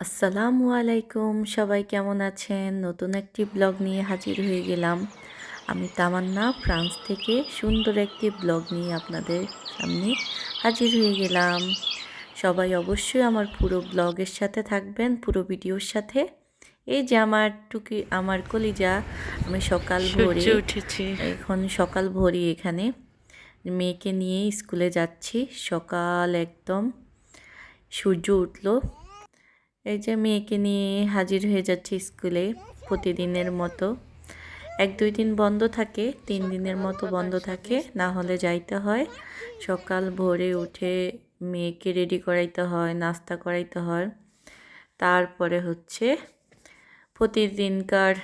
আসসালামু আলাইকুম সবাই কেমন আছেন? নতুন একটি ব্লগ নিয়ে হাজির হয়ে গেলাম। আমি তামান্না ফ্রান্স থেকে সুন্দর একটি ব্লগ নিয়ে আপনাদের সামনে হাজির হয়ে গেলাম। সবাই অবশ্যই আমার পুরো ব্লগের সাথে থাকবেন পুরো ভিডিওর সাথে। এই যে আমার টুকি আমার কলিজা আমি সকাল ভোরে উঠেছি। এখন সকাল ভোরই এখানে মেয়েকে নিয়ে স্কুলে যাচ্ছি। সকাল একদম সূর্য উঠল। এই যে মেয়েকে নিয়ে হাজির হয়ে যাচ্ছে স্কুলে প্রতিদিনের মতো। এক, দুই দিন বন্ধ থাকে, তিন দিনের মতো বন্ধ থাকে, না হলে যাইতে হয়। সকাল ভোরে উঠে মেয়েকে রেডি করাইতে হয়, নাস্তা করাইতে হয়। তারপরে হচ্ছে প্রতিদিনকার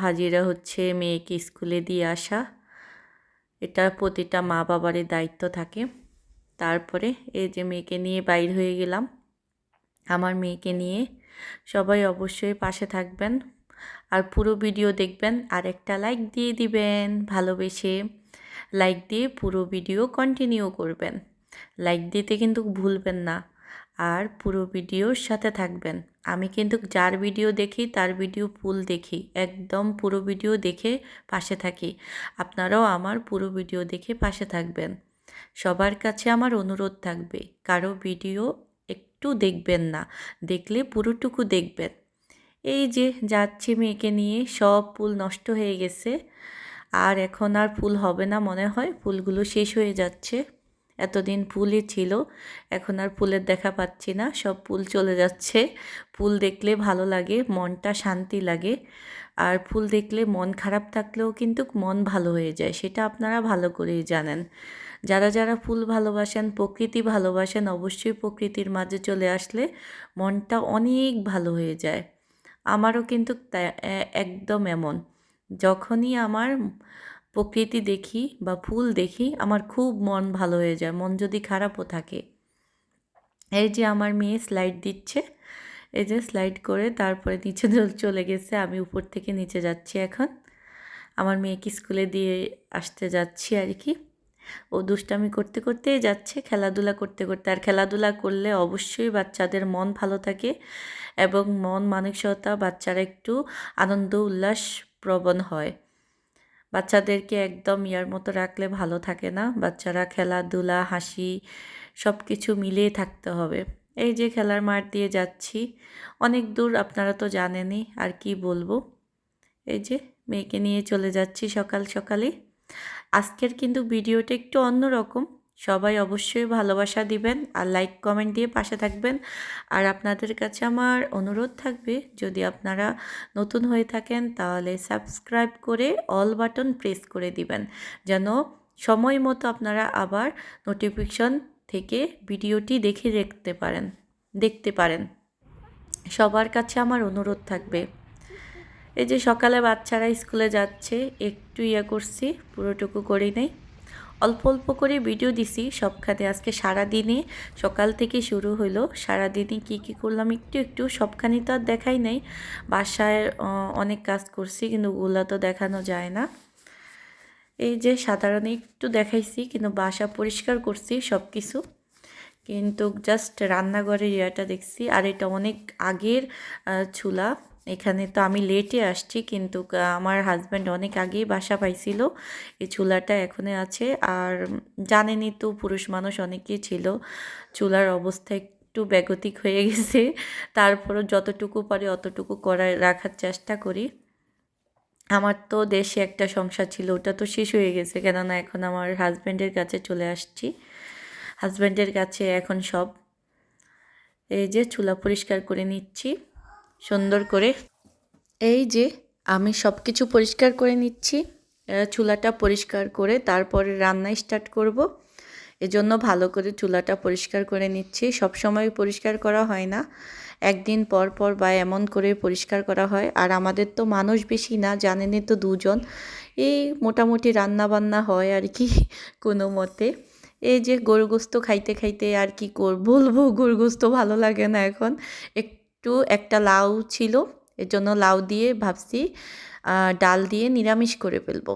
হাজিরা হচ্ছে মেয়েকে স্কুলে দিয়ে আসা। এটা প্রতিটা মা বাবারই দায়িত্ব থাকে। তারপরে এই যে মেয়েকে নিয়ে বাইর হয়ে গেলাম। আমার মেয়েকে নিয়ে। সবাই অবশ্যই পাশে থাকবেন। আর পুরো ভিডিও দেখবেন। আর একটা লাইক দিয়ে দিবেন। ভালোবেসে লাইক দিয়ে পুরো ভিডিও কন্টিনিউ করবেন। লাইক দিতে কিন্তু ভুলবেন না। আর পুরো ভিডিওর সাথে থাকবেন। আমি কিন্তু যার ভিডিও দেখি, তার ভিডিও ফুল দেখি। একদম পুরো ভিডিও দেখে পাশে থাকি। আপনারাও আমার পুরো ভিডিও দেখে পাশে থাকবেন। সবার কাছে আমার অনুরোধ থাকবে, কারও ভিডিও একটু দেখবেন না, দেখলে পুরোটুকু দেখবেন। এই যে যাচ্ছে মেয়েকে নিয়ে, সব ফুল নষ্ট হয়ে গেছে। আর এখন আর ফুল হবে না মনে হয়, ফুলগুলো শেষ হয়ে যাচ্ছে। এতদিন ফুলই ছিল, এখন আর ফুলের দেখা পাচ্ছি না, সব ফুল চলে যাচ্ছে। ফুল দেখলে ভালো লাগে, মনটা শান্তি লাগে। আর ফুল দেখলে মন খারাপ থাকলেও কিন্তু মন ভালো হয়ে যায়, সেটা আপনারা ভালো করেই জানেন। যারা যারা ফুল ভালোবাসেন, প্রকৃতি ভালোবাসেন, অবশ্যই প্রকৃতির মাঝে চলে আসলে মনটা অনেক ভালো হয়ে যায়। আমারও কিন্তু একদম এমন। যখনই আমার প্রকৃতি দেখি বা ফুল দেখি, আমার খুব মন ভালো হয়ে যায়, মন যদি খারাপও থাকে। এই যে আমার মেয়ে স্লাইড দিচ্ছে, এই যে স্লাইড করে তারপরে নিচে চলে গেছে, আমি উপর থেকে নিচে যাচ্ছি এখন। আমার মেয়েকে স্কুলে দিয়ে আসতে যাচ্ছি আর কি। ও দুষ্টামি করতে করতেই যাচ্ছে খেলাধুলা করতে করতে। আর খেলাধুলা করলে অবশ্যই বাচ্চাদের মন ভালো থাকে এবং মন মানসিকতা, বাচ্চারা একটু আনন্দ, উল্লাস প্রবণ হয়। বাচ্চাদেরকে একদম ইয়ার মতো রাখলে ভালো থাকে না। বাচ্চারা খেলাধুলা, হাসি সব কিছু মিলিয়ে থাকতে হবে। এই যে খেলার মাঠ দিয়ে যাচ্ছি, অনেক দূর আপনারা তো জানেনই, আর কি বলব? এই যে মেয়েকে নিয়ে চলে যাচ্ছি সকাল সকালে আজকের কিন্তু ভিডিওটা একটু অন্যরকম। সবাই অবশ্যই ভালোবাসা দিবেন আর লাইক কমেন্ট দিয়ে পাশে থাকবেন। আর আপনাদের কাছে আমার অনুরোধ থাকবে, যদি আপনারা নতুন হয়ে থাকেন তাহলে সাবস্ক্রাইব করে অল বাটন প্রেস করে দিবেন। যেন সময় মতো আপনারা আবার নোটিফিকেশন থেকে ভিডিওটি দেখে দেখতে পারেন দেখতে পারেন। সবার কাছে আমার অনুরোধ থাকবে। এই যে সকালে বাচ্চারা স্কুলে যাচ্ছে, একটু ইয়ে করছি, পুরোটুকু করি নেই। অল্প অল্প করে ভিডিও দিছি সবখানে। আজকে সারা দিনে সকাল থেকে শুরু হলো সারা দিনে কী কী করলাম একটু একটু, সবখানে তো আর দেখাই নাই। বাসায় অনেক কাজ করছি, কিন্তু ওগুলো তো দেখানো যায় না। এই যে সাধারণ একটু দেখাইছি, কিন্তু বাসা পরিষ্কার করছি সব কিছু কিন্তু জাস্ট রান্নাঘরের ইয়েটা দেখছি। আর এটা অনেক আগের চুলা। এখানে তো আমি লেটে আসছি, কিন্তু আমার হাজব্যান্ড অনেক আগেই বাসা পাইছিল। এই চুলাটা এখনও আছে। আর জানেনই তো, পুরুষ মানুষ অনেকেই ছিল, চুলার অবস্থা একটু ব্যাগতিক হয়ে গেছে। তারপরও যতটুকু পারি অতটুকু করার, রাখার চেষ্টা করি। আমার তো দেশে একটা সংসার ছিল, ওটা তো শেষ হয়ে গেছে, কেননা এখন আমার হাজব্যান্ডের কাছে চলে আসছি। হাজব্যান্ডের কাছে এখন সব। এই যে চুলা পরিষ্কার করে নিচ্ছি। সুন্দর করে। এই যে আমি সব কিছু পরিষ্কার করে নিচ্ছি চুলাটা পরিষ্কার করে তারপরে রান্না স্টার্ট করব। এজন্য ভালো করে চুলাটা পরিষ্কার করে নিচ্ছি। সব সময় পরিষ্কার করা হয় না। একদিন পর পর বা এমন করে পরিষ্কার করা হয়। আর আমাদের তো মানুষ বেশি না, জানেনই তো দুজন। এই মোটামুটি রান্না বান্না হয় আর কি কোনো মতে। এই যে গরুগোস্ত খাইতে খাইতে আর কি কর, বলব গরুগোস্ত ভালো লাগে না এখন। একটু, একটা লাউ ছিল। এর জন্য লাউ দিয়ে ভাবছি ডাল দিয়ে নিরামিষ করে ফেলব।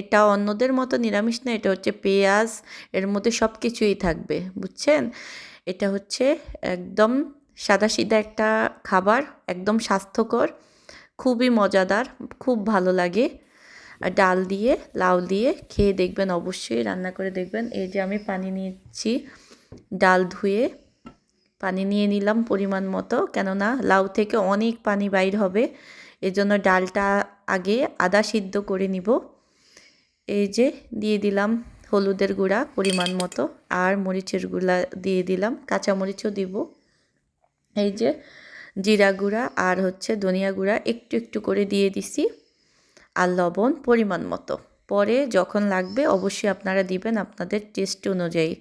এটা অন্যদের মতো নিরামিষ না, এটা হচ্ছে পেঁয়াজ, এর মধ্যে সব কিছুই থাকবে, বুঝছেন? এটা হচ্ছে একদম সাদাসিধা একটা খাবার, একদম স্বাস্থ্যকর, খুবই মজাদার, খুব ভালো লাগে। ডাল দিয়ে, লাউ দিয়ে খেয়ে দেখবেন, অবশ্যই রান্না করে দেখবেন। এই যে আমি পানি নিচ্ছি, ডাল ধুয়ে পানি নিয়ে নিলাম পরিমাণ মতো। কেননা লাউ থেকে অনেক পানি বাইর হবে, এজন্য ডালটা আগে আদা সিদ্ধ করে নিব। এই যে দিয়ে দিলাম হলুদের গুঁড়া পরিমাণ মতো, আর মরিচের গুঁড়া দিয়ে দিলাম, কাঁচা মরিচও দিব। এই যে জিরা গুঁড়া আর হচ্ছে ধনিয়া গুঁড়া একটু একটু করে দিয়ে দিছি, আর লবণ পরিমাণ মতো। পরে যখন লাগবে অবশ্যই আপনারা দিবেন আপনাদের টেস্ট অনুযায়ী।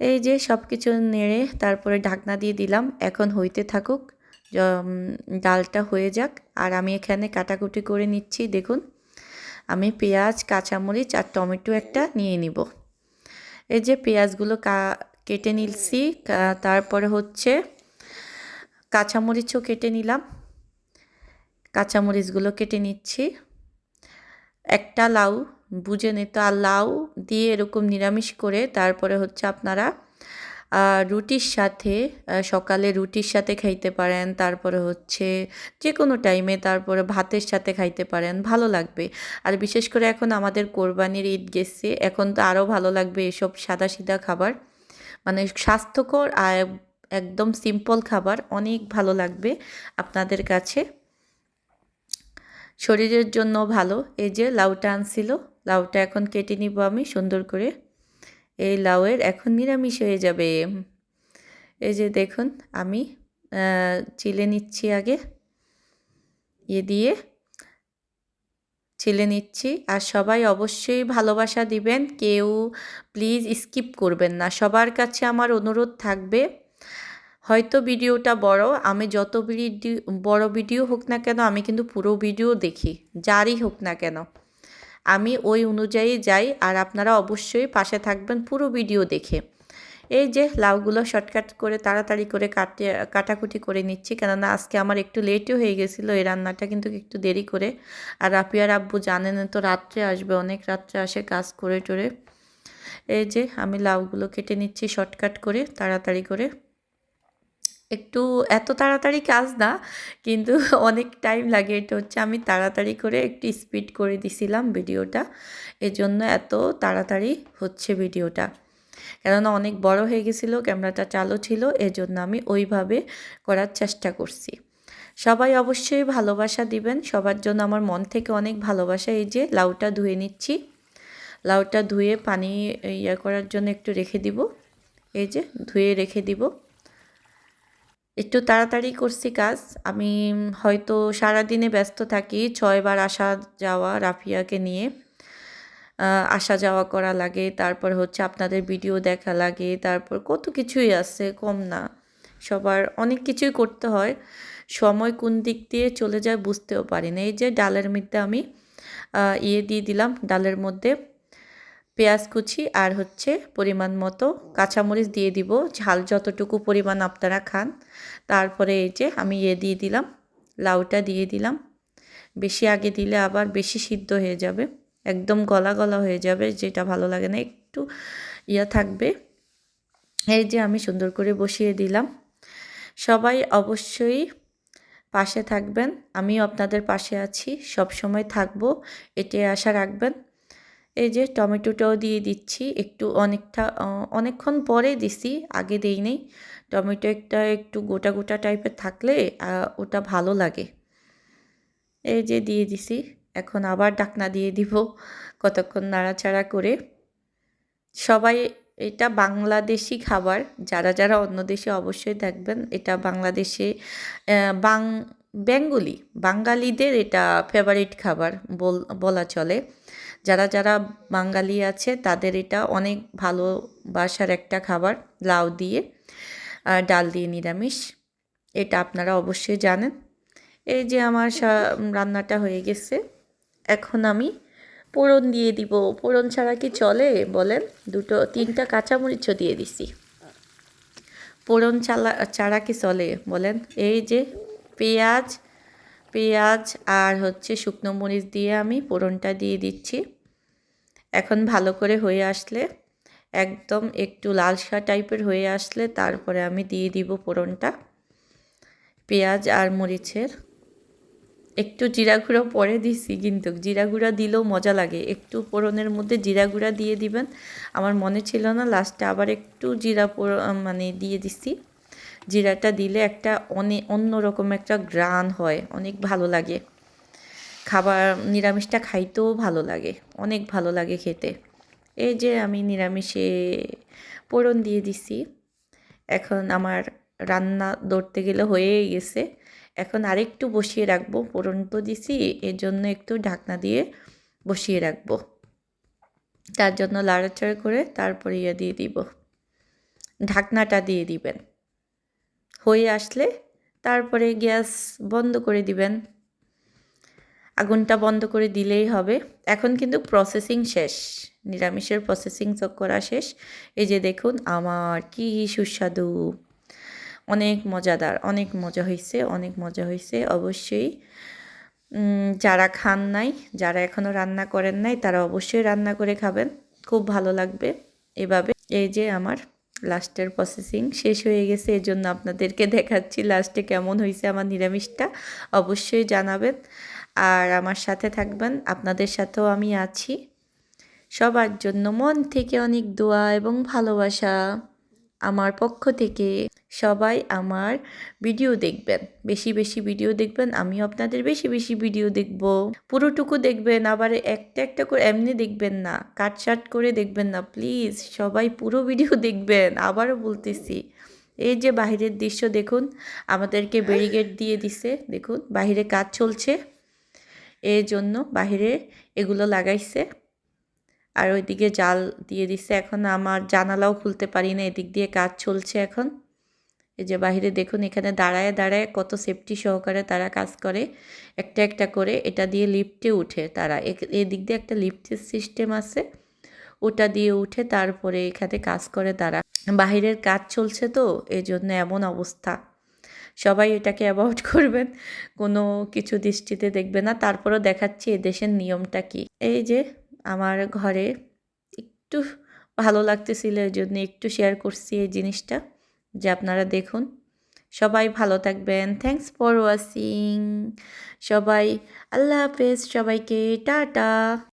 এই যে সব কিছু নেড়ে তারপরে ঢাকনা দিয়ে দিলাম, এখন হইতে থাকুক। ডালটা হয়ে যাক। আর আমি এখানে কাটাকুটি করে নিচ্ছি, দেখুন। আমি পেঁয়াজ, কাঁচামরিচ আর টমেটো একটা নিয়ে নিব। এই যে পেঁয়াজগুলো কা, কেটে নিলছি তারপরে হচ্ছে কাঁচামরিচও কেটে নিলাম। কাঁচামরিচগুলো কেটে নিচ্ছি। একটা লাউ বুঝে নিত আর লাউ দিয়ে এরকম নিরামিষ করে তারপরে হচ্ছে আপনারা রুটির সাথে সকালে রুটির সাথে খাইতে পারেন, তারপরে হচ্ছে যে কোনো টাইমে তারপরে ভাতের সাথে খাইতে পারেন, ভালো লাগবে। আর বিশেষ করে এখন আমাদের কোরবানির ঈদ গেছে, এখন তো আরও ভালো লাগবে এসব সাদা সিধা খাবার। মানে স্বাস্থ্যকর আর একদম সিম্পল খাবার, অনেক ভালো লাগবে আপনাদের কাছে। শরীরের জন্য ভালো, এই যে লাউটা আনছিল। লাউটা এখন কেটে নিব আমি সুন্দর করে। এই লাউয়ের এখন নিরামিষ হয়ে যাবে। এই যে দেখুন, আমি চিলে নিচ্ছি আগে। এ দিয়ে ছিলে নিচ্ছি। আর সবাই অবশ্যই ভালোবাসা দিবেন। কেউ প্লিজ স্কিপ করবেন না। সবার কাছে আমার অনুরোধ থাকবে, হয়তো ভিডিওটা বড়, আমি যত ভিডিও, বড় ভিডিও হোক না কেন, আমি কিন্তু পুরো ভিডিও দেখি, যারই হোক না কেন। আমি ওই অনুযায়ী যাই আর আপনারা অবশ্যই পাশে থাকবেন পুরো ভিডিও দেখে। এই যে লাউগুলো শর্টকাট করে তাড়াতাড়ি করে কাটে কাটাকুটি করে নিচ্ছি কেননা আজকে আমার একটু লেটও হয়ে গেছিল, এই রান্নাটা কিন্তু একটু দেরি করে। আর রাপিয়ার আব্বু জানেন তো রাত্রে আসবে, অনেক রাত্রে আসে কাজ করে টোরে এই যে আমি লাউগুলো কেটে নিচ্ছি শর্টকাট করে, তাড়াতাড়ি করে। একটু এত তাড়াতাড়ি কাজ না, কিন্তু অনেক টাইম লাগে। এটা হচ্ছে আমি তাড়াতাড়ি করে একটু স্পিড করে দিছিলাম ভিডিওটা এজন্য এত তাড়াতাড়ি হচ্ছে ভিডিওটা কেননা অনেক বড় হয়ে গেছিল ক্যামেরাটা চালু ছিল, এজন্য আমি ওইভাবে করার চেষ্টা করছি। সবাই অবশ্যই ভালোবাসা দিবেন। সবার জন্য আমার মন থেকে অনেক ভালোবাসা এই যে লাউটা ধুয়ে নিচ্ছি। লাউটা ধুয়ে পানি ইয়ে করার জন্য একটু রেখে দিব। এই যে ধুয়ে রেখে দিব। একটু তাড়াতাড়ি করছি কাজ। আমি হয়তো সারাদিনে ব্যস্ত থাকি, ছয়বার আসা যাওয়া রাফিয়াকে নিয়ে। আসা যাওয়া করা লাগে, তারপর হচ্ছে আপনাদের ভিডিও দেখা লাগে, তারপর কত কিছুই আছে, কম না। সবার অনেক কিছুই করতে হয়। সময় কোন দিক দিয়ে চলে যায় বুঝতেও পারি না। এই যে ডালের মধ্যে আমি ইয়ে দিয়ে দিলাম, ডালের মধ্যে। পেঁয়াজ কুচি আর হচ্ছে পরিমাণ মতো কাঁচামরিচ দিয়ে দিব। ঝাল যতটুকু পরিমাণ আপনারা খান। তারপরে এই যে আমি ইয়ে দিয়ে দিলাম, লাউটা দিয়ে দিলাম। বেশি আগে দিলে আবার বেশি সিদ্ধ হয়ে যাবে, একদম গলা গলা হয়ে যাবে, যেটা ভালো লাগে না, একটু ইয়া থাকবে। এই যে আমি সুন্দর করে বসিয়ে দিলাম। সবাই অবশ্যই পাশে থাকবেন, আমিও আপনাদের পাশে আছি সব সময় থাকব, এটাই আশা রাখবেন। এই যে টমেটোটাও দিয়ে দিচ্ছি, একটু অনেকটা অনেকক্ষণ পরে দিছি, আগে দেই নেই। টমেটো একটা একটু গোটা গোটা টাইপের থাকলে ওটা ভালো লাগে। এই যে দিয়ে দিছি, এখন আবার ডাকনা দিয়ে দিব, কতক্ষণ নাড়াচাড়া করে। সবাই, এটা বাংলাদেশি খাবার, যারা যারা অন্য দেশে অবশ্যই দেখবেন, এটা বাংলাদেশে বাং, বেঙ্গলি, বাঙালিদের এটা ফেভারিট খাবার বলা চলে। যারা যারা বাঙালি আছে, তাদের এটা অনেক ভালোবাসার একটা খাবার, লাউ দিয়ে আর ডাল দিয়ে নিরামিষ। এটা আপনারা অবশ্যই জানেন। এই যে আমার রান্নাটা হয়ে গেছে। এখন আমি পোড়ন দিয়ে দিব। পোড়ন ছাড়া কি চলে? বলেন। দুটো, তিনটা কাঁচামরিচও দিয়ে দিছি। পোড়ন চালা, ছাড়া কি চলে? বলেন। এই যে পেঁয়াজ পেঁয়াজ আর হচ্ছে শুকনো মরিচ দিয়ে আমি পোড়নটা দিয়ে দিচ্ছি। এখন ভালো করে হয়ে আসলে একদম একটু লালসা টাইপের হয়ে আসলে তারপরে আমি দিয়ে দিব ফোড়নটা, পেঁয়াজ আর মরিচের। একটু জিরা গুঁড়ো পরে দিছি কিন্তু জিরা গুঁড়া দিলেও মজা লাগে। একটু ফোড়নের মধ্যে জিরা গুঁড়া দিয়ে দিবেন। আমার মনে ছিল না লাস্টে আবার একটু জিরা মানে দিয়ে দিছি। জিরাটা দিলে একটা অনেক অন্যরকম একটা গ্রান হয়, অনেক ভালো লাগে। খাবার নিরামিষটা খাইতেও ভালো লাগে, অনেক ভালো লাগে খেতে। এই যে আমি নিরামিষে পোড়ন দিয়ে দিছি, এখন আমার রান্না ধরতে গেলে হয়েই গেছে। এখন আরেকটু বসিয়ে রাখব, পোড়ন তো দিছি এর জন্য একটু ঢাকনা দিয়ে বসিয়ে রাখব। তার জন্য লাড়াচাড়া করে তারপরে ইয়ে দিয়ে দিব, ঢাকনাটা দিয়ে দিবেন। হয়ে আসলে তারপরে গ্যাস বন্ধ করে দিবেন। আগুনটা বন্ধ করে দিলেই হবে। এখন কিন্তু প্রসেসিং শেষ। নিরামিষের প্রসেসিং করা শেষ। এই যে দেখুন, আমার কি সুস্বাদু। অনেক মজাদার, অনেক মজা হয়েছে অনেক মজা হয়েছে অবশ্যই যারা খান নাই, যারা এখনও রান্না করেন নাই, তারা অবশ্যই রান্না করে খাবেন। খুব ভালো লাগবে। এভাবে এই যে আমার লাস্টের প্রসেসিং শেষ হয়ে গেছে এই জন্য আপনাদেরকে দেখাচ্ছি লাস্টে কেমন হয়েছে আমার নিরামিষটা। অবশ্যই জানাবেন। আর আমার সাথে থাকবেন, আপনাদের সাথেও আমি আছি। সবার জন্য মন থেকে অনেক দোয়া এবং ভালোবাসা আমার পক্ষ থেকে। সবাই আমার ভিডিও দেখবেন, বেশি বেশি ভিডিও দেখবেন, আমিও আপনাদের বেশি বেশি ভিডিও দেখব। পুরোটুকু দেখবেন, আবার একটা একটা করে, এমনি দেখবেন না কাটসাট করে দেখবেন না, প্লিজ, সবাই পুরো ভিডিও দেখবেন, আবারও বলতেছি। এই যে বাহিরের দৃশ্য দেখুন, আমাদেরকে ব্যারিগেড দিয়ে দিছে, দেখুন, বাহিরে কাজ চলছে। এই জন্য বাহিরে এগুলো লাগাইছে। আর ওইদিকে জাল দিয়ে দিচ্ছে এখন আমার জানালাও খুলতে পারি না, এদিক দিয়ে কাজ চলছে এখন। এই যে বাহিরে দেখুন, এখানে দাঁড়ায় দাঁড়ায় কত সেফটি সহকারে তারা কাজ করে। একটা একটা করে এটা দিয়ে লিফটে উঠে তারা। এদিক দিয়ে একটা লিফটের সিস্টেম আছে। ওটা দিয়ে উঠে তারপরে এখানে কাজ করে তারা। বাহিরের কাজ চলছে তো এই জন্য এমন অবস্থা। সবাই এটাকে অ্যাভয়েড করবেন। কোনো কিছু দৃষ্টিতে দেখবে না। তারপরও দেখাচ্ছি এদেশের নিয়মটা কি। এই যে আমার ঘরে একটু ভালো লাগতেছিল, এই জন্য একটু শেয়ার করছি এই জিনিসটা। যে আপনারা দেখুন, সবাই ভালো থাকবেন। থ্যাংকস ফর ওয়াচিং সবাই আল্লাহ হাফেজ। সবাইকে টাটা।